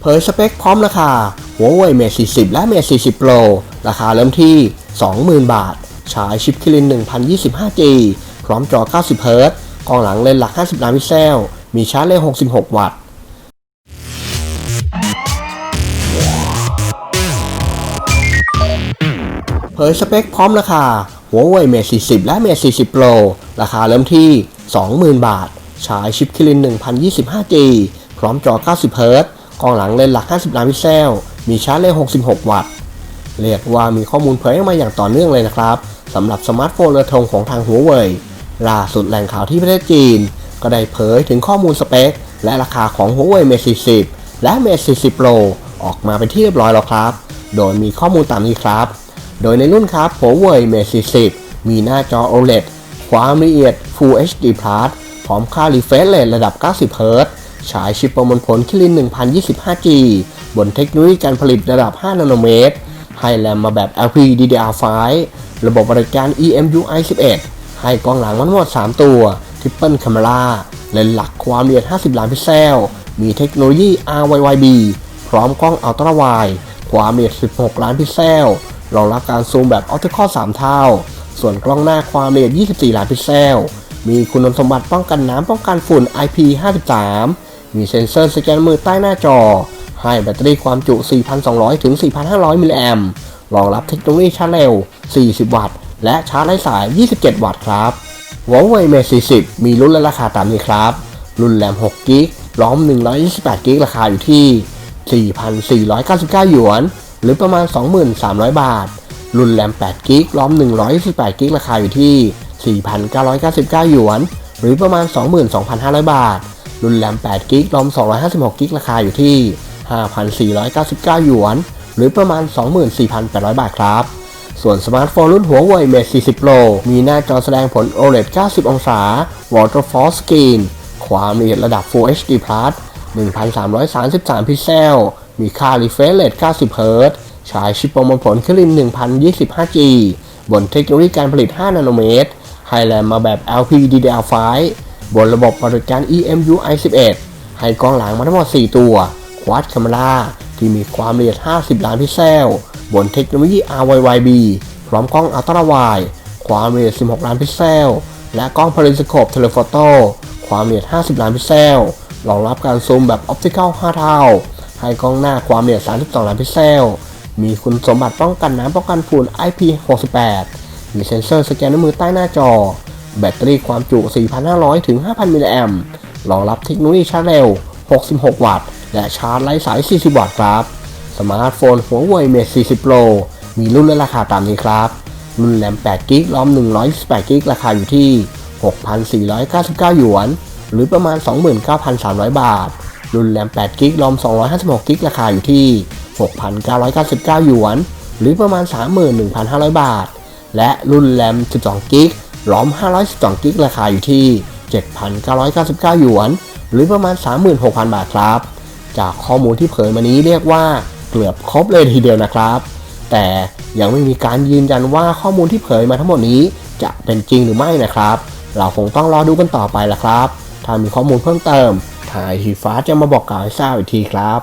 เผยสเปคพร้อมราคา Huawei Mate 40 และ Mate 40 Pro ราคาเริ่มที่ 20,000 บาทใช้ชิปคิริน 1025G พร้อมจอ 90 Hz กล้องหลังเลนหลัก 50 ล้านพิกเซล มีชาร์จเร็ว 66 วัตต์ เผยสเปคพร้อมราคา Huawei Mate 40 และ Mate 40 Pro ราคาเริ่มที่ 20,000 บาทใช้ชิปคิริน 1025G พร้อมจอ 90 Hz กล้องหลังเลนส์หลัก 50 ล้านพิกเซล มีชาร์จเร็ว 66 วัตต์ เรียกว่ามีข้อมูลเผยออกมาอย่างต่อเนื่องเลยนะครับสำหรับสมาร์ทโฟนเรือธงของทาง Huawei ล่าสุดแหล่งข่าวที่ประเทศจีน ก็ได้เผยถึงข้อมูลสเปค และราคาของ Huawei Mate 40 และ Mate 40 Pro ออกมาเป็นที่เรียบร้อยแล้วครับ โดยมีข้อมูลตามนี้ครับ โดยในรุ่นครับ Huawei Mate 40 มีหน้าจอ OLED ความละเอียด Full HD Plus พร้อมค่า refresh rate ระดับ 90 Hz ฉายชิปประมวลผลคิริน 1025G บนเทคโนโลยีการผลิตระดับ 5 นาโนเมตร ให้แรมมาแบบ LPDDR5 ระบบบริการ EMUI 11 ให้กล้องหลังมันหมด 3 ตัว Triple Camera เลนส์หลักความละเอียด 50 ล้านพิกเซล มีเทคโนโลยี RYYB พร้อมกล้องอัลตร้าไวด์ความละเอียด 16 ล้านพิกเซล รองรับการซูมแบบออปติคอล3เท่า ส่วนกล้องหน้าความละเอียด 24 ล้านพิกเซล มีคุณสมบัติป้องกันน้ำป้องกันฝุ่น IP53 มีเซ็นเซอร์สแกนมือใต้หน้าจอ ให้แบตเตอรี่ความจุ 4,200 ถึง 4,500 มิลลิแอมรองรับเทคโนโลยีชาร์จเร็ว 40 วัตต์ และชาร์จไร้สาย 27 วัตต์ครับ Huawei Mate 40 มีรุ่นและราคาตามนี้ครับ รุ่นแรม6กิกล้อม 128กิกราคาอยู่ที่ 4,499 หยวน หรือประมาณ 2,300 บาท รุ่นแรม8กิกล้อม 128กิกราคาอยู่ที่ 4,999 หยวน หรือประมาณ 22,500 บาท รุ่นแรม8กิกล้อม256กิกราคาอยู่ที่ 5,499 หยวน หรือประมาณ 24,800 บาทครับ ส่วนสมาร์ทโฟนรุ่นหัว Huawei Mate 40 Pro มีหน้าจอแสดงผล OLED 90 องศา Waterfall Screen ความละเอียดระดับ Full HD Plus 1333 พิกเซล มีค่า refresh rate 90 Hz ใช้ชิปประมวลผลคิริน 1025G บนเทคโนโลยีการผลิต 5 นาโนเมตรให้แรมมาแบบ LPDDR5 บนระบบบริการ EMUI 11 ให้กล้องหลังมาทั้งหมด 4 ตัว Quad Camera ที่มีความละเอียด 50 ล้านพิกเซล บนเทคโนโลยี RYYB พร้อมกล้องอัลตราไวด์ความละเอียด 16 ล้านพิกเซล และกล้องพาริสโคปเทเลโฟโต้ความละเอียด 50 ล้านพิกเซล รองรับการซูมแบบออปติคอล 5 เท่า ให้กล้องหน้าความละเอียด 32 ล้านพิกเซล มีคุณสมบัติป้องกันน้ำป้องกันฝุ่น IP68 มีเซ็นเซอร์สแกนนิ้วมือใต้หน้าจอ แบตเตอรี่ความจุ 4,500 ถึง 5,000 มิลลิแอมป์รองรับเทคโนโลยีชาร์จเร็ว 66 วัตต์ และชาร์จไร้สาย 40 วัตต์ครับ สมาร์ทโฟน Huawei Mate 40 Pro มีรุ่นและราคาตามนี้ครับ รุ่นแรม8กิกล้อม128กิกราคาอยู่ที่ 6,499 หยวน หรือประมาณ 29,300 บาท รุ่นแรม8กิกล้อม256กิกราคาอยู่ที่ 6,999 หยวน หรือประมาณ 31,500 บาท และรุ่นแรม12กิก ล้อม 512 กิก ราคาอยู่ที่ 7,999 หยวน หรือประมาณ 36,000 บาทครับ จากข้อมูลที่เผยมานี้เรียกว่าเกือบครบเลยทีเดียวนะครับ แต่ยังไม่มีการยืนยันว่าข้อมูลที่เผยมาทั้งหมดนี้จะเป็นจริงหรือไม่นะครับ เราคงต้องรอดูกันต่อไปละครับ ถ้ามีข้อมูลเพิ่มเติมทางไอทีฟ้าจะมาบอกกล่าวให้ทราบอีกทีครับ